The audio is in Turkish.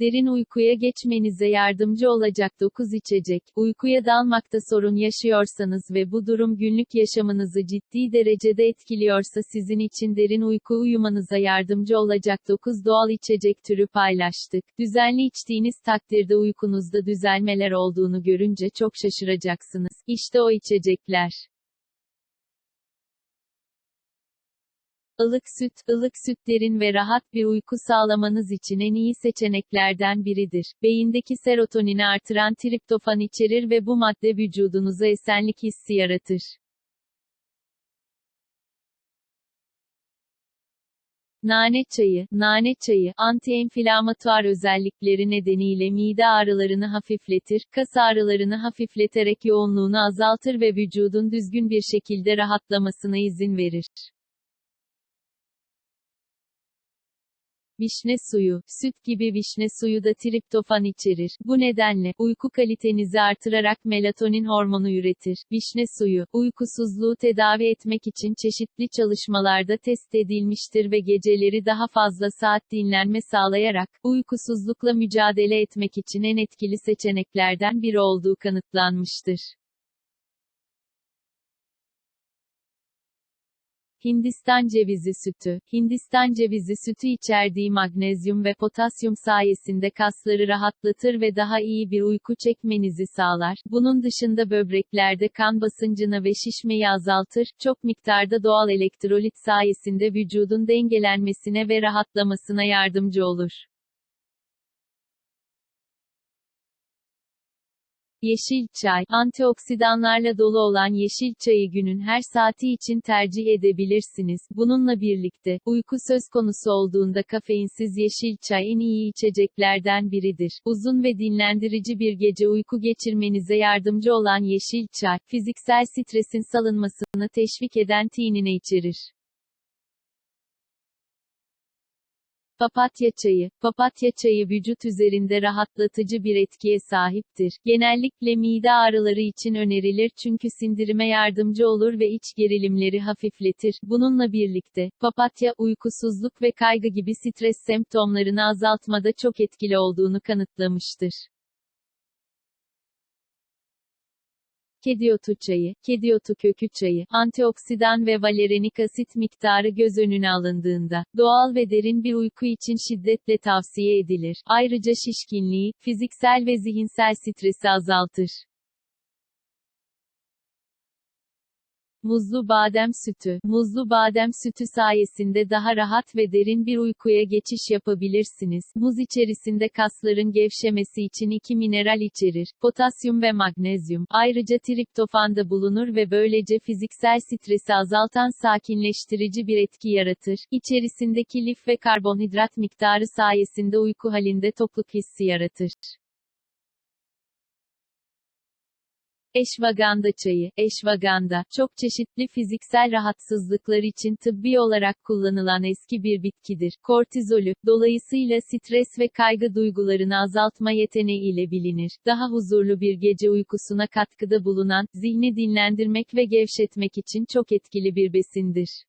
Derin uykuya geçmenize yardımcı olacak 9 içecek. Uykuya dalmakta sorun yaşıyorsanız ve bu durum günlük yaşamınızı ciddi derecede etkiliyorsa sizin için derin uyku uyumanıza yardımcı olacak 9 doğal içecek türü paylaştık. Düzenli içtiğiniz takdirde uykunuzda düzelmeler olduğunu görünce çok şaşıracaksınız. İşte o içecekler. Ilık süt, ılık süt derin ve rahat bir uyku sağlamanız için en iyi seçeneklerden biridir. Beyindeki serotonini artıran triptofan içerir ve bu madde vücudunuza esenlik hissi yaratır. Nane çayı, nane çayı, anti-enflamatuar özellikleri nedeniyle mide ağrılarını hafifletir, kas ağrılarını hafifleterek yoğunluğunu azaltır ve vücudun düzgün bir şekilde rahatlamasına izin verir. Vişne suyu, süt gibi vişne suyu da triptofan içerir. Bu nedenle, uyku kalitenizi artırarak melatonin hormonu üretir. Vişne suyu, uykusuzluğu tedavi etmek için çeşitli çalışmalarda test edilmiştir ve geceleri daha fazla saat dinlenme sağlayarak, uykusuzlukla mücadele etmek için en etkili seçeneklerden biri olduğu kanıtlanmıştır. Hindistan cevizi sütü. Hindistan cevizi sütü içerdiği magnezyum ve potasyum sayesinde kasları rahatlatır ve daha iyi bir uyku çekmenizi sağlar. Bunun dışında böbreklerde kan basıncını ve şişmeyi azaltır. Çok miktarda doğal elektrolit sayesinde vücudun dengelenmesine ve rahatlamasına yardımcı olur. Yeşil çay, antioksidanlarla dolu olan yeşil çayı günün her saati için tercih edebilirsiniz. Bununla birlikte, uyku söz konusu olduğunda kafeinsiz yeşil çay en iyi içeceklerden biridir. Uzun ve dinlendirici bir gece uyku geçirmenize yardımcı olan yeşil çay, fiziksel stresin salınmasını teşvik eden tinine içerir. Papatya çayı, papatya çayı vücut üzerinde rahatlatıcı bir etkiye sahiptir. Genellikle mide ağrıları için önerilir çünkü sindirime yardımcı olur ve iç gerilimleri hafifletir. Bununla birlikte, papatya, uykusuzluk ve kaygı gibi stres semptomlarını azaltmada çok etkili olduğunu kanıtlamıştır. Kediotu çayı, kediotu kökü çayı, antioksidan ve valerenik asit miktarı göz önüne alındığında, doğal ve derin bir uyku için şiddetle tavsiye edilir. Ayrıca şişkinliği, fiziksel ve zihinsel stresi azaltır. Muzlu badem sütü. Muzlu badem sütü sayesinde daha rahat ve derin bir uykuya geçiş yapabilirsiniz. Muz içerisinde kasların gevşemesi için iki mineral içerir. Potasyum ve magnezyum. Ayrıca triptofan da bulunur ve böylece fiziksel stresi azaltan sakinleştirici bir etki yaratır. İçerisindeki lif ve karbonhidrat miktarı sayesinde uyku halinde tokluk hissi yaratır. Eşvaganda çayı, eşvaganda, çok çeşitli fiziksel rahatsızlıklar için tıbbi olarak kullanılan eski bir bitkidir. Kortizolü, dolayısıyla stres ve kaygı duygularını azaltma yeteneğiyle bilinir. Daha huzurlu bir gece uykusuna katkıda bulunan, zihni dinlendirmek ve gevşetmek için çok etkili bir besindir.